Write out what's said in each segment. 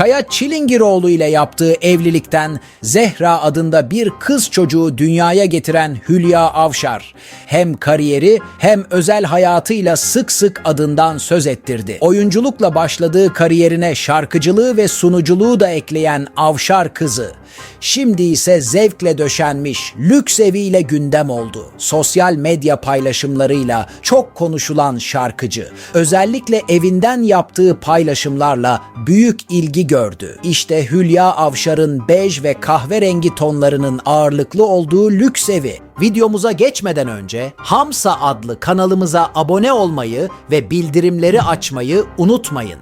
Kaya Çilingiroğlu ile yaptığı evlilikten Zehra adında bir kız çocuğu dünyaya getiren Hülya Avşar hem kariyeri hem özel hayatıyla sık sık adından söz ettirdi. Oyunculukla başladığı kariyerine şarkıcılığı ve sunuculuğu da ekleyen Avşar kızı şimdi ise zevkle döşenmiş lüks eviyle gündem oldu. Sosyal medya paylaşımlarıyla çok konuşulan şarkıcı özellikle evinden yaptığı paylaşımlarla büyük ilgi gördü. İşte Hülya Avşar'ın bej ve kahverengi tonlarının ağırlıklı olduğu lüks evi. Videomuza geçmeden önce Hamsa adlı kanalımıza abone olmayı ve bildirimleri açmayı unutmayın.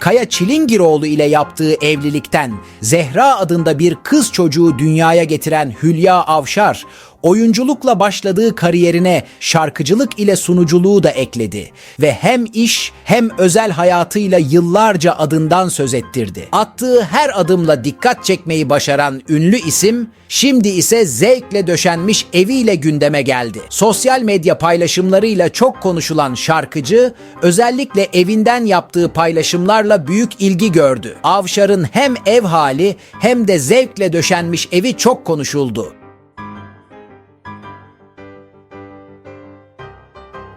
Kaya Çilingiroğlu ile yaptığı evlilikten Zehra adında bir kız çocuğu dünyaya getiren Hülya Avşar, oyunculukla başladığı kariyerine şarkıcılık ile sunuculuğu da ekledi ve hem iş hem özel hayatıyla yıllarca adından söz ettirdi. Attığı her adımla dikkat çekmeyi başaran ünlü isim şimdi ise zevkle döşenmiş eviyle gündeme geldi. Sosyal medya paylaşımlarıyla çok konuşulan şarkıcı özellikle evinden yaptığı paylaşımlarla büyük ilgi gördü. Avşar'ın hem ev hali hem de zevkle döşenmiş evi çok konuşuldu.